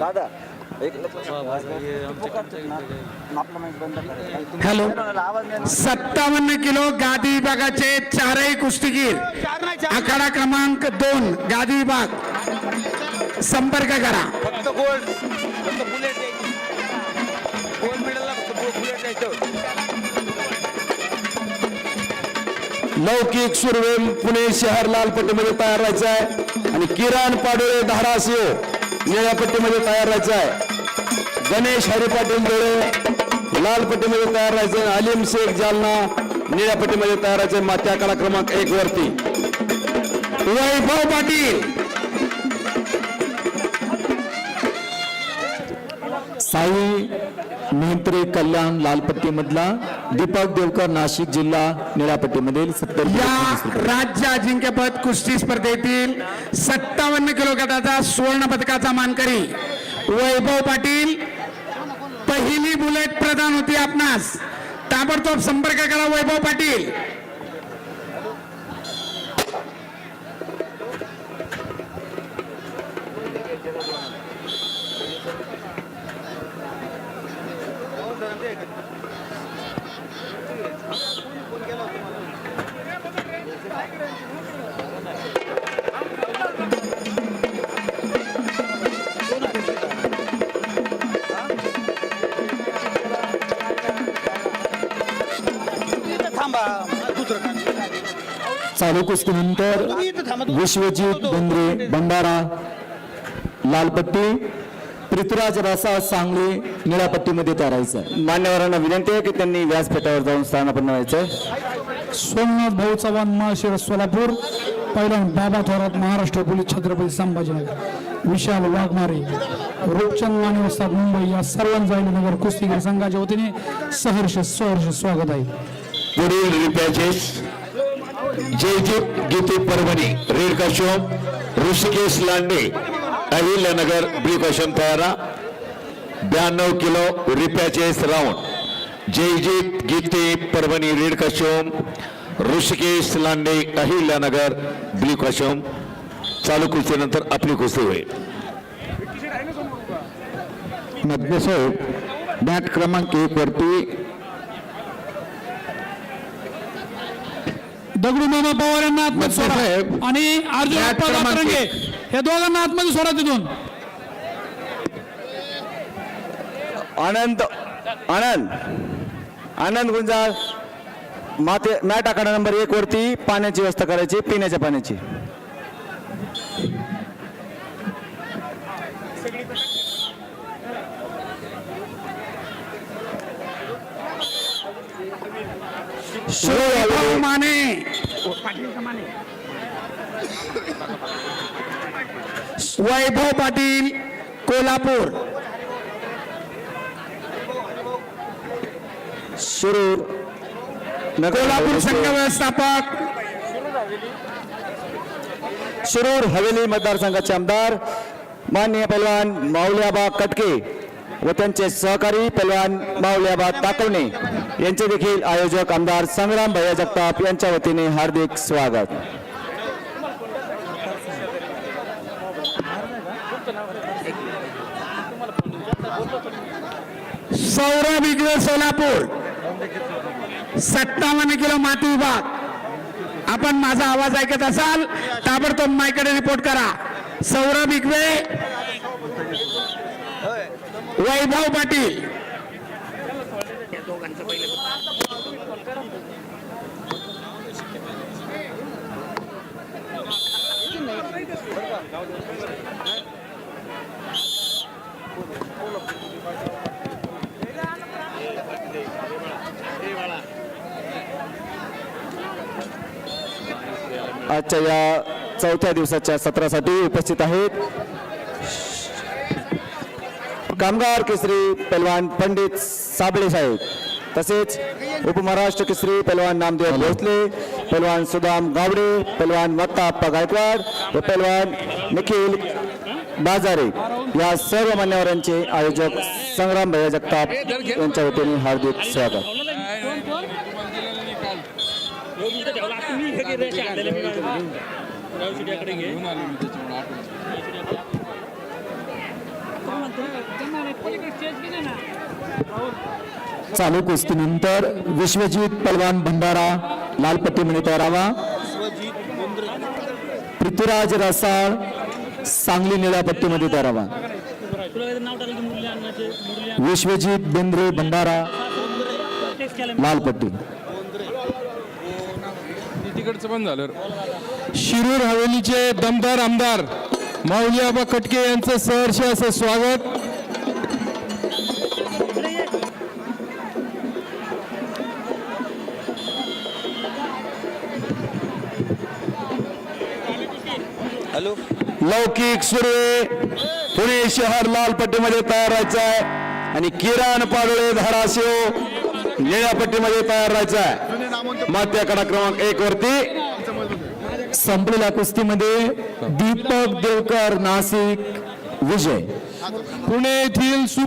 दादा एक हॅलो. सत्तावन्न किलो गादी विभागाचे चारही कुस्तीगीर. आखाडा क्रमांक दोन गादी विभाग. संपर्क करा. फक्त गोल्ड फक्त बुलेट गोल्ड मेडलला लौकिक सुरवेल पुणे शहर लाल पट्टीमध्ये तयार राहायचं आहे. आणि किरण पाडोळे धाराशिव निळ्या पट्टीमध्ये तयार राहायचं आहे. गणेश हरी पाटील लाल पट्टीमध्ये तयार राहायचं अलिम शेख जालना निळ्या पट्टीमध्ये तयार राहायचं मात्या कडा क्रमांक एक वरती. वैभव पाटील. साई मेहत्रे कल्याण लालपट्टीमधला दीपक देवकर नाशिक जिल्हा निळ्यापट्टीमधील सत्तर या राज्य अजिंक्यपद कुस्ती स्पर्धेतील सत्तावन्न किलो गटाचा सुवर्ण पदकाचा मानकरी वैभव पाटील. पहिली बुलेट प्रदान होती आपणास. ताबडतोब संपर्क करा वैभव पाटील. चालू कुस्तीनंतर विश्वजित बेंद्रे भंडारा लालपट्टी पृथ्वीराज रसा सांगली निळ्यापट्टीमध्ये तयारायचं मान्यवरांना विनंती आहे की त्यांनी व्यासपीठावर जाऊन स्थानापन्न व्हायचं. सोमनाथ भाऊ चव्हाण माळशिरस सोलापूर पहिल्यांदा बाबा थोरात महाराष्ट्र पोलीस छत्रपती संभाजीनगर विशाल वाघमारे रूपचंद माने वस्ताद मुंबई या सर्वांचं नगर कुस्तीगीर संघाच्या वतीने सहर्ष सहर्ष स्वागत आहे. पुढील जयदीप गीते परभणी रेड काशोम ऋषिकेश लांडे अहिल्यानगर ब्ल्यू काशोम तयारा ब्याण्णव kilo repechage round. Jayjeet Gite Parbhani red काशोम Rushikesh Lande Ahilyanagar blue काशोम चालू कुस्तीनंतर आपली कुस्ती होईल. मधले बॅट क्रमांक एक वरती दगडू मामा पवार यांना आतमध्ये सोडा. आणि अर्जुन मॅट अप्पा क्रमांक दातरंगे एक. हे दोघांना आतमध्ये सोडा तिथून. आनंद आनंद आनंद गुंजाळ. माते मॅट आखाडा नंबर एक वरती पाण्याची व्यवस्था करायची पिण्याच्या पाण्याची. वैभव माने वैभव पाटील कोल्हापूर. सुरूर कोल्हापूर संघ व्यवस्थापक. शिरूर हवेली मतदारसंघाचे आमदार मान्य पैलवान माऊल्याबा कटके व त्यांचे सहकारी पैलवान माऊल्याबा ताकवणे. यांचे देखील आयोजक आमदार संग्राम भैया जगताप यांच्या वतीने हार्दिक स्वागत. सौरभ इगवे सोलापूर. सत्तावन्न किलो माती विभाग. आपण माझा आवाज ऐकत असाल ताबडतोब मायकडे रिपोर्ट करा. सौरभ इगवे वैभव पाटील. आजच्या या चौथ्या दिवसाच्या सत्रासाठी उपस्थित आहेत कामगार केसरी पलवान पंडित साबळे साहेब. तसेच उपमहाराष्ट्र केसरी पैलवान नामदेव भोसले पैलवान सुदाम गावडे पैलवान मत्ताप्पा गायकवाड व पैलवान निखिल बाजारे या सर्व मान्यवरांचे आयोजक संग्राम भैया जगताप यांच्या वतीने हार्दिक स्वागत. चालू कुस्तीनंतर विश्वजित पलवान भंडारा लाल पट्टीमध्ये तयारावा पृथ्वीराज रसाळ सांगली निळ्या पट्टीमध्ये तयारावा विश्वजित बेंद्रे भंडारा लाल पट्टी तिकडचं पण झालं. शिरूर हवेलीचे दमदार आमदार माऊली आबा कटके यांचं सहर्ष असं स्वागत. लौकिक सुर्वे पुणे शहर लाल पट्टीमध्ये तयार राहायचं आहे. आणि किरण पाडोळे धाराशिव निळ्या पट्टीमध्ये तयार राहायचं आहे. मात्या कडा क्रमांक एक वरती. संपलेल्या कुस्तीमध्ये दीपक देवकर नाशिक विजय. पुणे येथील सुप